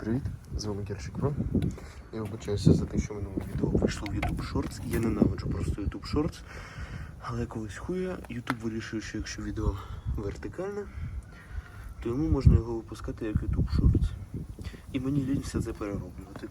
привіт! З вами Кершик Про. Я вибачаюся за те, що минуле відео вийшло в YouTube Shorts. Я ненавиджу просто YouTube Shorts. Але колись хуя YouTube вирішив, що якщо відео вертикальне, то йому можна його випускати як YouTube Shorts. І мені лінь все це перероблювати.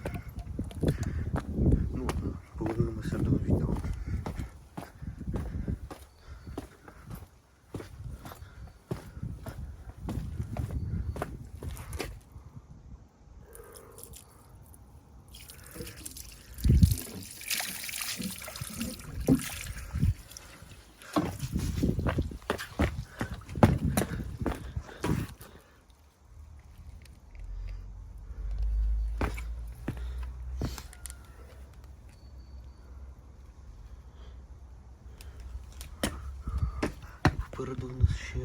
Попереду у нас ще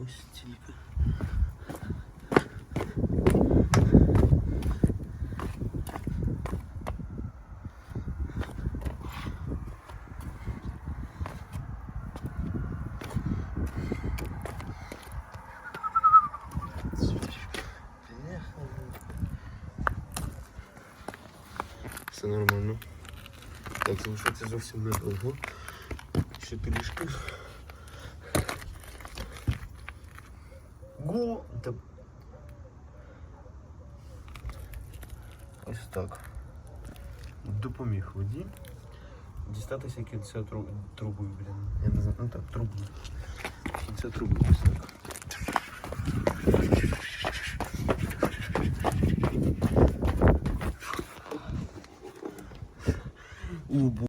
ось стільки. Все нормально. Так, залишається зовсім недовго. Ще трішки. Го! Та... Ось так. Допоміг воді. Дістатися кінця тру- труби, блін. Я не знаю, ну так, труби. Кінця труби ось так. О, бо-